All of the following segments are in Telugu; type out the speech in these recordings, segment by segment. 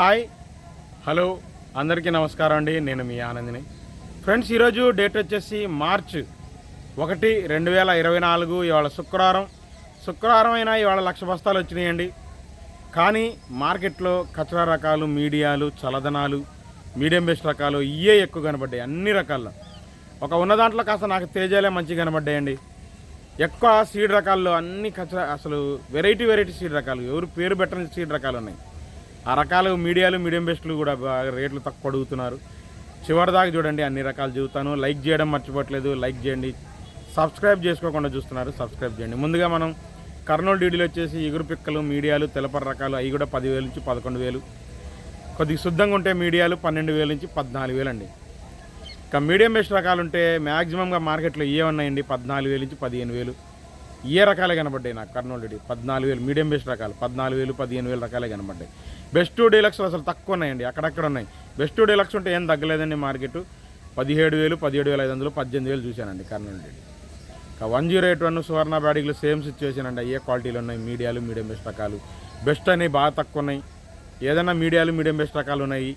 హాయ్. హలో అందరికీ నమస్కారం అండి. నేను మీ ఆనందిని. ఫ్రెండ్స్ ఈరోజు డేట్ వచ్చేసి మార్చ్ ఒకటి రెండు వేల ఇరవై నాలుగు. ఇవాళ శుక్రవారం. శుక్రవారం అయినా ఇవాళ లక్ష బస్తాలు వచ్చినాయండి. కానీ మార్కెట్లో కచరా రకాలు మీడియాలు చలదనాలు మీడియం బెస్ట్ రకాలు ఇవే ఎక్కువ కనబడ్డాయి. అన్ని రకాల్లో. ఒక ఉన్న దాంట్లో కాస్త నాకు తేజాలే మంచి కనబడ్డాయండి. ఎక్కువ సీడ్ రకాల్లో అన్ని కచరా అసలు వెరైటీ వెరైటీ సీడ్ రకాలు. ఎవరు పేరు పెట్టని సీడ్ రకాలు ఉన్నాయి. ఆ రకాలు మీడియాలు మీడియం బెస్ట్లు కూడా బాగా రేట్లు తక్కువ అడుగుతున్నారు. చివరి దాకా చూడండి అన్ని రకాలు చూస్తాను. లైక్ చేయడం మర్చిపోవట్లేదు. లైక్ చేయండి. సబ్స్క్రైబ్ చేసుకోకుండా చూస్తున్నారు. సబ్స్క్రైబ్ చేయండి. ముందుగా మనం కర్నూలు డీడీలు వచ్చేసి ఎగురు పిక్కలు మీడియాలు తెలపర రకాలు అవి కూడా పదివేలు నుంచి పదకొండు వేలు. కొద్దిగా శుద్ధంగా ఉంటే మీడియాలు పన్నెండు వేల నుంచి పద్నాలుగు వేలు అండి. ఇక మీడియం బెస్ట్ రకాలు ఉంటే మ్యాక్సిమంగా మార్కెట్లో ఏ ఉన్నాయండి పద్నాలుగు వేలు నుంచి పదిహేను వేలు. ఏ రకాలే కనబడ్డాయి నాకు కర్నూలు డీడీ పద్నాలుగు వేలు మీడియం బెస్ట్ రకాలు. పద్నాలుగు వేలు పదిహేను వేలు రకాలే కనబడ్డాయి. బెస్ట్ డీలక్స్ అసలు తక్కువ ఉన్నాయండి అక్కడక్కడ ఉన్నాయి. బెస్ట్ డీలక్స్ ఉంటే ఏం తగ్గలేదండి మార్కెట్. పదిహేడు వేలు పదిహేడు వేల ఐదు వందలు పద్దెనిమిది వేలు చూశానండి Kurnool DD one zero eight one Suvarna బ్యాడిగ్లు same situation అండి అయ్యే క్వాలిటీలు ఉన్నాయి మీడియాలు మీడియం బెస్ట్ రకాలు. బెస్ట్ అనేవి బాగా తక్కువ ఉన్నాయి. ఏదైనా మీడియాలు మీడియం బెస్ట్ రకాలు ఉన్నాయి.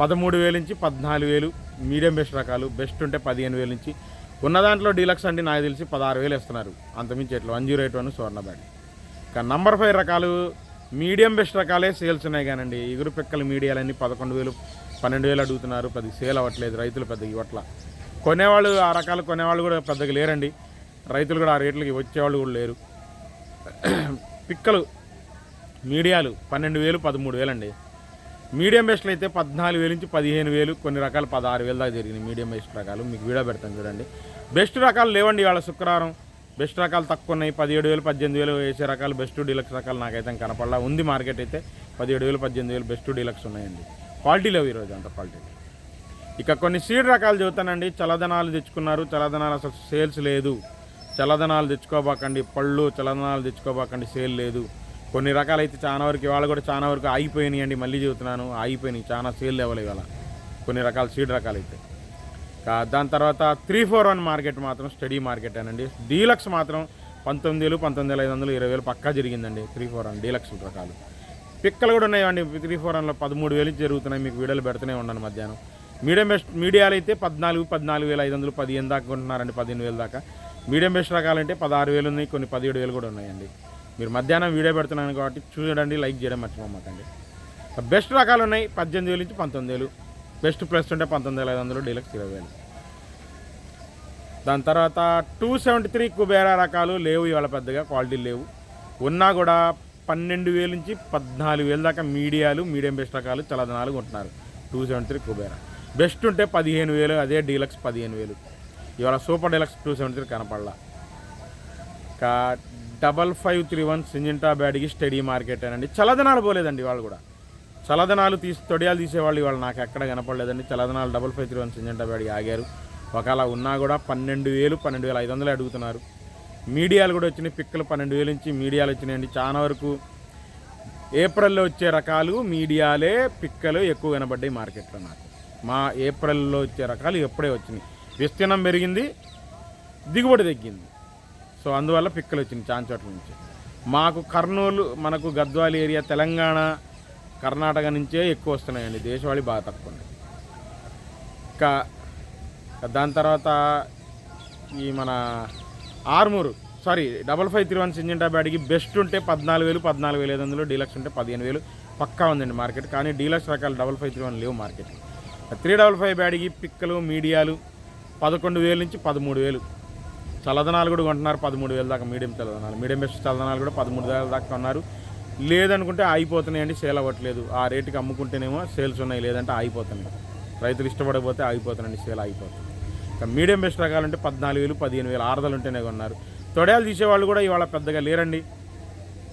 పదమూడు వేలు నుంచి పద్నాలుగు వేలు మీడియం బెస్ట్ రకాలు. బెస్ట్ ఉంటే పదిహేను వేలు నుంచి ఉన్న దాంట్లో డీలక్స్ అండి నాకు తెలిసి పదహారు వేలు ఇస్తున్నారు అంతమించి ఎట్లా? One zero eight one Suvarna bag కానీ నంబర్ ఫైవ్ రకాలు మీడియం బెస్ట్ రకాలే సేల్స్ ఉన్నాయి కానండి. ఎగురు పిక్కల మీడియాలన్నీ పదకొండు వేలు పన్నెండు వేలు అడుగుతున్నారు. పది సేల్ అవ్వట్లేదు రైతులు పెద్దగా ఇవ్వట్ల. కొనేవాళ్ళు ఆ రకాలు కొనేవాళ్ళు కూడా పెద్దగా లేరండి. రైతులు కూడా ఆ రేట్లకి వచ్చేవాళ్ళు కూడా లేరు. పిక్కలు మీడియాలు పన్నెండు వేలు పదమూడు వేలు అండి మీడియం బెస్ట్లు అయితే పద్నాలుగు వేలు నుంచి పదిహేను వేలు కొన్ని రకాలు పదహారు వేలు దాకా జరిగినాయి మీడియం బెస్ట్ రకాలు. మీకు వీడియో పెడతాను చూడండి. బెస్ట్ రకాలు లేవండి ఇవాళ శుక్రవారం. బెస్ట్ రకాలు తక్కువ ఉన్నాయి. పదిహేడు వేలు పద్దెనిమిది వేలు వేసే రకాలు బెస్ట్ డీలక్స్ రకాలు నాకైతే కనపడలా. ఉంది మార్కెట్ అయితే పదిహేడు వేలు పద్దెనిమిది వేలు బెస్ట్ డీలక్స్ ఉన్నాయండి. క్వాలిటీ లేవు ఈరోజు అంత క్వాలిటీ. ఇక కొన్ని సీడ్ రకాలు చెబుతానండి. చలదనాలు తెచ్చుకున్నారు. చలదనాలు అసలు సేల్స్ లేదు. చలదనాలు తెచ్చుకోబాకండి. పళ్ళు చలదనాలు తెచ్చుకోబాకండి. సేల్ లేదు. కొన్ని రకాలైతే చాలా వరకు ఇవాళ కూడా చాలా వరకు ఆగిపోయినాయి అండి మళ్ళీ చెబుతున్నాను. ఆగిపోయినాయి చాలా సేల్ లెవెల్ ఇవాళ. కొన్ని రకాల సీడ్ రకాలు అయితే దాని తర్వాత త్రీ ఫోర్ వన్ మార్కెట్ మాత్రం స్టడీ మార్కెట్ అనండి. డీలక్స్ మాత్రం పంతొమ్మిది వేలు పంతొమ్మిది వేల ఐదు వందలు ఇరవై వేలు పక్కా జరిగిందండి త్రీ ఫోర్ వన్ డీలక్స్ రకాలు. పిక్కలు కూడా ఉన్నాయండి త్రీ ఫోర్ వన్లో పదమూడు వేలు జరుగుతున్నాయి మీకు వీడియోలు పెడుతూనే ఉన్నాను మధ్యాహ్నం. మీడియం బెస్ట్ మీడియాలు అయితే పద్నాలుగు పద్నాలుగు వేల ఐదు వందలు పదిహేను దాకా కొంటున్నారండి పదిహేను వేలు దాకా. మీడియం బెస్ట్ రకాలంటే పదహారు వేలు ఉన్నాయి కొన్ని పదిహేడు వేలు కూడా ఉన్నాయండి. మీరు మధ్యాహ్నం వీడియో పెడుతున్నాను కాబట్టి చూడండి లైక్ చేయడం మర్చిపోమాకండి. బెస్ట్ రకాలు ఉన్నాయి పద్దెనిమిది వేలు నుంచి పంతొమ్మిది వేలు. బెస్ట్ ప్లస్ ఉంటే పంతొమ్మిది వేల ఐదు వందలు డీలక్స్ ఇరవై వేలు. దాని తర్వాత టూ సెవెంటీ త్రీ కుబేరా రకాలు లేవు ఇవాళ పెద్దగా క్వాలిటీ లేవు. ఉన్నా కూడా పన్నెండు వేలు నుంచి పద్నాలుగు వేలు దాకా మీడియాలు మీడియం బెస్ట్ రకాలు చలదనాలు కొంటున్నారు. Two seventy three Kubera. Best ఉంటే పదిహేను వేలు అదే డీలక్స్ పదిహేను వేలు. ఇవాళ super deluxe two seventy three కనపడలా. ఇంకా double five three one Syngenta బ్యాడ్కి steady market అండి. చలదనాలు పోలేదండి వాళ్ళు కూడా. చలదనాలు తీసి తొడియాలు తీసేవాళ్ళు ఇవాళ నాకు ఎక్కడ కనపడలేదండి. చలదనాలు double five three one Syngenta బ్యాడ్కి ఆగారు. ఒకవేళ ఉన్నా కూడా పన్నెండు వేలు పన్నెండు వేల ఐదు వందలు అడుగుతున్నారు. మీడియాలు కూడా వచ్చినాయి పిక్కలు పన్నెండు వేలు నుంచి మీడియాలు వచ్చినాయండి. చాలా వరకు ఏప్రిల్లో వచ్చే రకాలు మీడియాలే పిక్కలు ఎక్కువ కనబడ్డాయి మార్కెట్లో నాకు. మా ఏప్రిల్లో వచ్చే రకాలు ఎప్పుడే వచ్చినాయి. విస్తీర్ణం పెరిగింది దిగుబడి తగ్గింది. సో అందువల్ల పిక్కలు వచ్చింది చాలా చోట్ల నుంచి. మాకు కర్నూలు మనకు గద్వాలి ఏరియా తెలంగాణ కర్ణాటక నుంచే ఎక్కువ వస్తున్నాయండి. దేశవాళీ బాగా తక్కువ ఉన్నాయి ఇంకా దాని తర్వాత ఈ మన Armur sorry double five three one Syngenta బ్యాడ్కి best ఉంటే పద్నాలుగు వేలు పద్నాలుగు వేలు ఐదు వందలు డీలక్స్ ఉంటే పదిహేను వేలు. పక్కా ఉందండి మార్కెట్. కానీ డీలక్స్ రకాలు డబల్ ఫైవ్ త్రీ వన్ లేవు మార్కెట్ త్రీ డబల్ ఫైవ్ బ్యాడ్కి పిక్కలు మీడియాలు పదకొండు వేలు నుంచి పదమూడు వేలు. చల్లదనాలు కూడా కొంటున్నారు. పదమూడు వేల దాకా మీడియం చల్లదనాలు. మీడియం బెస్ట్ చల్లదనాలు కూడా పదమూడు వేల దాకా కొన్నారు. లేదనుకుంటే ఆగిపోతున్నాయండి సేల్ అవ్వట్లేదు. ఆ రేటుకి అమ్ముకుంటేనేమో సేల్స్ ఉన్నాయి. లేదంటే ఆగిపోతున్నాయి. రైతులు ఇష్టపడకపోతే ఆగిపోతున్నాయండి సేల్ ఆగిపోతుంది. మీడియం బెస్ట్ రకాలంటే పద్నాలుగు వేలు పదిహేను వేలు ఆరుదలు ఉంటేనే కొన్నారు. తొడయాలు తీసేవాళ్ళు కూడా ఇవాళ పెద్దగా లేరండి.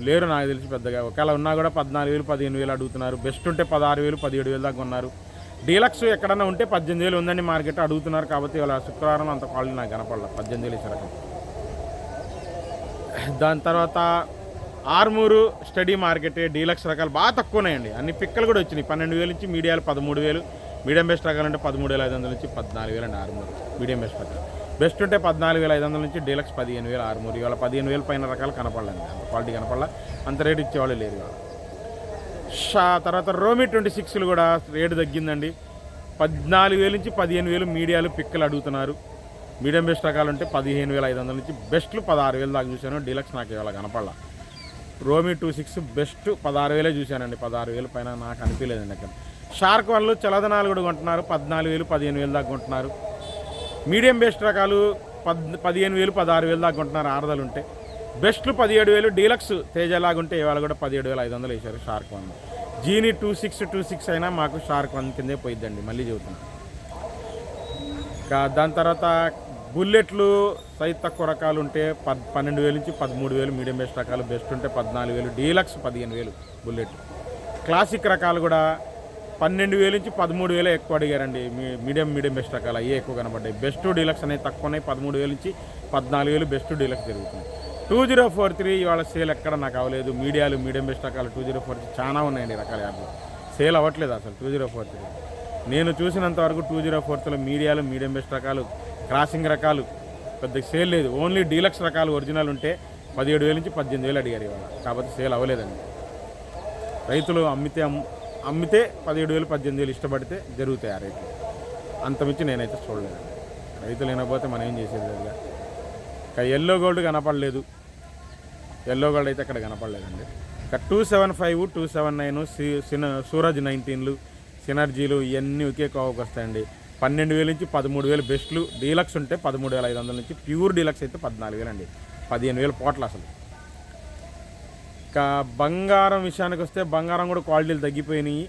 లేరు నాకు తెలిసి పెద్దగా. ఒకవేళ ఉన్నా కూడా పద్నాలుగు వేలు పదిహేను వేలు అడుగుతున్నారు. బెస్ట్ ఉంటే పదహారు వేలు పదిహేడు వేలు దాకా ఉన్నారు డీలక్స్ ఎక్కడన్నా ఉంటే పద్దెనిమిది వేలు ఉందండి మార్కెట్ అడుగుతున్నారు కాబట్టి ఇవాళ శుక్రవారం అంత క్వాలిటీ నాకు కనపడలేదు. పద్దెనిమిది వేలు ఇచ్చే దాని తర్వాత ఆర్మూరు స్టడీ మార్కెట్ డీలక్స్ రకాలు బాగా తక్కువనాయండి అన్ని పిక్కలు కూడా వచ్చినాయి. పన్నెండు వేలు నుంచి మీడియాలు పదమూడు వేలు. మీడియం బెస్ట్ రకాలు అంటే పదమూడు వేల ఐదు వందల నుంచి పద్నాలుగు వేలు అండి ఆర్మూరు. మీడియం బెస్ట్ రకాలు బెస్ట్ ఉంటే పద్నాలుగు వేల ఐదు వందల నుంచి డీలక్స్ పదిహేను వేలు ఆర్మూరు. ఇవాళ పదిహేను వేల పైన రకాలు కనపడలేదు. అంత క్వాలిటీ కనపడలే. అంత రేటు ఇచ్చేవాళ్ళు లేరు ఇవాళ. షా తర్వాత రోమి ట్వంటీ సిక్స్లు కూడా రేటు తగ్గిందండి. పద్నాలుగు వేలు నుంచి పదిహేను వేలు మీడియాలు పిక్కలు అడుగుతున్నారు. మీడియం బెస్ట్ రకాలు ఉంటే పదిహేను వేల ఐదు వందల నుంచి బెస్ట్లు పదహారు వేలు దాకా చూశాను. డీలక్స్ నాకు ఇవాళ కనపడాల. రోమి టూ సిక్స్ బెస్ట్ పదహారు వేలే చూశానండి. పదహారు వేలు పైన నాకు అనిపించలేదండి అక్కడ. షార్క్ వాళ్ళు చలదనాలు కూడా కొంటున్నారు. పద్నాలుగు వేలు పదిహేను వేలు దాకా కొంటున్నారు. మీడియం బెస్ట్ రకాలు పద్ పదిహేను వేలు పదహారు వేలు దాకా కొంటున్నారు. ఆరదలు ఉంటే. బెస్ట్లు పదిహేడు వేలు డీలక్స్ తేజలాగా ఉంటే ఇవాళ కూడా పదిహేడు వేల ఐదు వందలు వేశారు షార్క్ వన్. జీని టూ సిక్స్ టూ సిక్స్ అయినా మాకు షార్క్ వన్ కిందే పోయిద్దండి మళ్ళీ చెబుతున్నాను ఇంకా దాని తర్వాత బుల్లెట్లు సైజ్ తక్కువ రకాలు ఉంటే పద్ పన్నెండు వేలు నుంచి పదమూడు వేలు మీడియం బెస్ట్ రకాలు బెస్ట్ ఉంటే పద్నాలుగు వేలు డీలక్స్ పదిహేను వేలు బుల్లెట్. క్లాసిక్ రకాలు కూడా పన్నెండు వేలు నుంచి పదమూడు వేలే ఎక్కువ అడిగారండి మీ మీడియం మీడియం బెస్ట్ రకాలు అయ్యే ఎక్కువ కనబడ్డాయి. బెస్ట్ డీలక్స్ అనేవి తక్కువ ఉన్నాయి పదమూడు వేలు నుంచి పద్నాలుగు వేలు బెస్ట్ డీలక్స్ జరుగుతుంది. టూ జీరో ఫోర్ త్రీ ఇవాళ సేల్ ఎక్కడ నాకు అవ్వలేదు. మీడియాలు మీడియం బెస్ట్ రకాలు టూ జీరో ఫోర్ చాలా ఉన్నాయండి రకాల యాప్లు సేల్ అవ్వట్లేదు అసలు టూ జీరో ఫోర్ త్రీ. నేను చూసినంత వరకు టూ జీరో ఫోర్త్లో మీడియాలు మీడియం బెస్ట్ రకాలు క్రాసింగ్ రకాలు పెద్ద సేల్ లేదు. ఓన్లీ డీలక్స్ రకాలు ఒరిజినల్ ఉంటే పదిహేడు వేల నుంచి పద్దెనిమిది వేలు అడిగారు ఇవాళ. కాబట్టి సేల్ అవ్వలేదండి. రైతులు అమ్మితే అమ్మితే పదిహేడు వేలు పద్దెనిమిది వేలు ఇష్టపడితే జరుగుతాయి ఆ రేట్లు. అంతమించి నేనైతే చూడలేదండి. రైతులు వినకపోతే మనం ఏం చేసేది? లేదుగా ఇక ఎల్లో గోల్డ్ కనపడలేదు. ఎల్లో గోల్డ్ అయితే అక్కడ కనపడలేదండి. ఇక్కడ two seven five two seven nine సిన Suraj నైన్టీన్లు సినర్జీలు ఇవన్నీ ఒకే కోవకు వస్తాయండి. పన్నెండు వేల నుంచి పదమూడు వేలు బెస్ట్లు. డీలక్స్ ఉంటే పదమూడు వేల ఐదు వందల నుంచి ప్యూర్ డీలక్స్ అయితే పద్నాలుగు వేలు అండి పదిహేను వేలు పోట్లు అసలు. ఇంకా బంగారం విషయానికి వస్తే బంగారం కూడా క్వాలిటీలు తగ్గిపోయినాయి.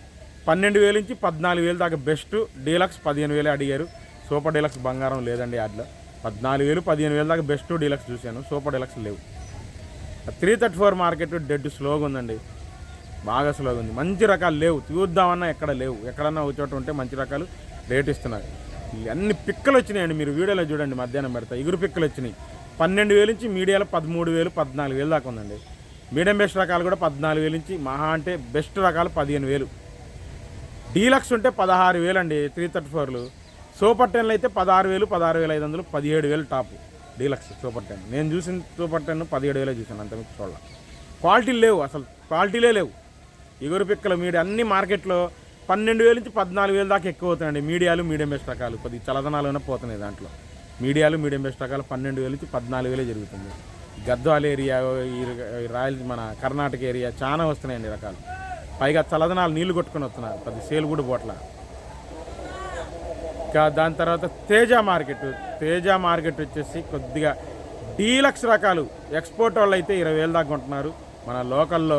పన్నెండు వేల నుంచి పద్నాలుగు వేలు దాకా బెస్ట్. డీలక్స్ పదిహేను వేలే అడిగారు. సూపర్ డీలక్స్ బంగారం లేదండి వాటిలో పద్నాలుగు వేలు పదిహేను వేల దాకా బెస్ట్ డీలక్స్ చూశాను. సూపర్ డీలక్స్ లేవు. Three thirty four market dead స్లోగా ఉందండి. బాగా స్లోగా ఉంది. మంచి రకాలు లేవు. చూద్దామన్నా ఎక్కడ లేవు. ఎక్కడన్నా ఒక చోట ఉంటే మంచి రకాలు రేట్ ఇస్తున్నారు. అన్ని పిక్కలు వచ్చినాయండి. మీరు వీడియోలో చూడండి. మధ్యాహ్నం పెడతా. ఇగురు పిక్కలు వచ్చినాయి. పన్నెండు వేలు నుంచి మీడియాలో పదమూడు వేలు పద్నాలుగు వేలు దాకా ఉందండి. మీడియం బెస్ట్ రకాలు కూడా పద్నాలుగు వేలు నుంచి మహా అంటే బెస్ట్ రకాలు పదిహేను వేలు. డీలక్స్ ఉంటే పదహారు వేలు అండి త్రీ థర్టీ ఫోర్లు సూపర్ టెన్లు అయితే పదహారు వేలు పదహారు వేల ఐదు వందలు పదిహేడు వేలు టాపు. Deluxe super ten. నేను చూసిన సూపర్ టెన్ పదిహేడు వేలే చూసాను అంత మీకు చూడాల. క్వాలిటీలు లేవు అసలు క్వాలిటీలే లేవు. ఇగురు పిక్కలు మీడియా అన్ని మార్కెట్లో పన్నెండు వేల నుంచి పద్నాలుగు వేలు దాకా ఎక్కువ అవుతాయండి మీడియాలు మీడియం బెస్ట్ రకాలు కొద్ది చలదనాలు పోతున్నాయి దాంట్లో. మీడియాలు మీడియం బెస్ట్ రకాలు పన్నెండు వేల నుంచి పద్నాలుగు వేలే జరుగుతుంది. గద్వాల ఏరియా ఈ రాయల్ మన కర్ణాటక ఏరియా చాలా వస్తున్నాయండి రకాలు. పైగా చలదనాలు నీళ్ళు కొట్టుకొని వస్తున్నారు కొద్ది సేల్ కూడా పోట్ల. ఇంకా దాని తర్వాత తేజ మార్కెట్. తేజ మార్కెట్ వచ్చేసి కొద్దిగా డీలక్స్ రకాలు. ఎక్స్పోర్ట్ వాళ్ళు అయితే ఇరవై వేలు దాకా ఉంటున్నారు మన లోకల్లో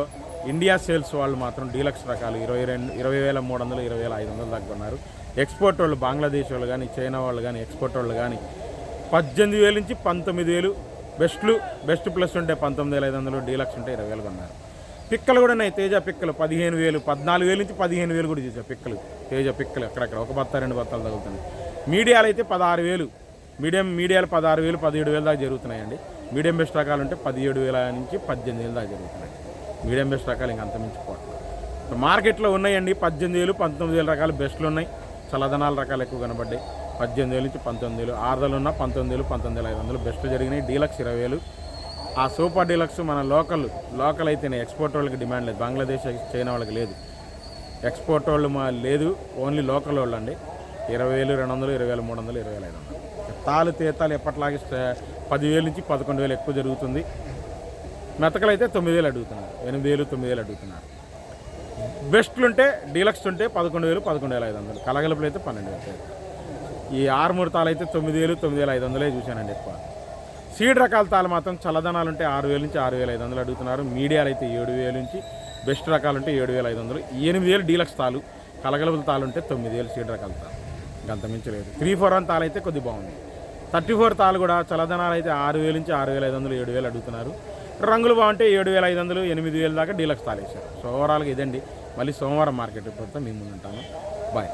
ఇండియా సేల్స్ వాళ్ళు మాత్రం డీలక్స్ రకాలు ఇరవై రెండు ఇరవై వేల మూడు వందలు ఇరవై వేల ఐదు వందలు దాకా ఉన్నారు ఎక్స్పోర్ట్ వాళ్ళు బంగ్లాదేశ్ వాళ్ళు కానీ చైనా వాళ్ళు కానీ ఎక్స్పోర్ట్ వాళ్ళు కానీ పద్దెనిమిది వేలు నుంచి పంతొమ్మిది వేలు బెస్ట్లు బెస్ట్ ప్లస్ ఉంటే పంతొమ్మిది వేల ఐదు వందలు డీలక్స్ ఉంటే ఇరవై వేలు కొన్నారు. పిక్కలు కూడా ఉన్నాయి. తేజ పిక్కలు పదిహేను వేలు పద్నాలుగు వేలు నుంచి పదిహేను వేలు కూడా చూసా పిక్కలు. తేజ పిక్కలు అక్కడక్కడ ఒక బత్త రెండు బత్తాలు తగులుతున్నాయి. మీడియాలు అయితే పదహారు వేలు. మీడియం మీడియాలు పదహారు వేలు పదిహేడు వేలు దాకా జరుగుతున్నాయండి. మీడియం బెస్ట్ రకాలు ఉంటే పదిహేడు వేల నుంచి పద్దెనిమిది వేలు దాకా జరుగుతున్నాయి. మీడియం బెస్ట్ రకాలు ఇంకా అంతమించిపోవట్లేదు మార్కెట్లో ఉన్నాయండి. పద్దెనిమిది వేలు పంతొమ్మిది వేల రకాలు బెస్ట్లు ఉన్నాయి. చల్లదనాల రకాలు ఎక్కువ కనబడ్డాయి. పద్దెనిమిది వేలు నుంచి పంతొమ్మిది వేలు ఆరుదలు ఉన్న పంతొమ్మిది వేలు పంతొమ్మిది వేల ఐదు వందలు బెస్ట్లు జరిగినాయి. డీలక్స్ ఇరవై వేలు ఆ సూపర్ డీలక్స్ మన లోకల్ లోకల్ అయితేనే ఎక్స్పోర్ట్ వాళ్ళకి డిమాండ్ లేదు. బంగ్లాదేశ్ చైనా వాళ్ళకి లేదు. ఎక్స్పోర్ట్ వాళ్ళు మా లేదు ఓన్లీ లోకల్ వాళ్ళు అండి. ఇరవై వేలు రెండు వందలు ఇరవై వేలు మూడు వందలు ఇరవై వేల ఐదు వందలు. తాలు తీతాలు ఎప్పటిలాగే పదివేలు నుంచి పదకొండు వేలు ఎక్కువ జరుగుతుంది. మెతకలు అయితే తొమ్మిది వేలు అడుగుతున్నారు. ఎనిమిది వేలు తొమ్మిది వేలు అడుగుతున్నారు. బెస్ట్లు ఉంటే డీలక్స్ ఉంటే పదకొండు వేలు పదకొండు వేల ఐదు వందలు. కలగలుపులు అయితే పన్నెండు వేలు. ఈ ఆరుమూరు తాలు అయితే తొమ్మిది వేలు తొమ్మిది వేల ఐదు వందలే చూశానండి ఎక్కువ. సీడ్ రకాల తాలు మాత్రం చల్లదనాలు ఉంటే ఆరు వేల నుంచి ఆరు వేల ఐదు వందలు అడుగుతున్నారు. మీడియాలు అయితే ఏడు వేల నుంచి బెస్ట్ రకాలు ఉంటే ఏడు వేల ఐదు వందలు ఎనిమిది వేలు డీలక్స్ తాలు కలగలుపుల తాలు ఉంటే తొమ్మిది వేలు సీడ్ రకాల తాలు. ఇంకంత మించలేదు త్రీ ఫోర్ వన్ తాలు అయితే కొద్ది బాగుంది. థర్టీ ఫోర్ తాలు కూడా చల్లదనాలు అయితే ఆరు వేల నుంచి ఆరు వేల ఐదు వందలు ఏడు వేలు అడుగుతున్నారు. రంగులు బాగుంటే ఏడు వేల ఐదు వందలు ఎనిమిది వేల దాకా డీలక్స్ తాలు వేశారు సో ఓవరాల్గా ఇదండి. మళ్ళీ సోమవారం మార్కెట్ పోతే మేము ముందు ఉంటాను బాయ్.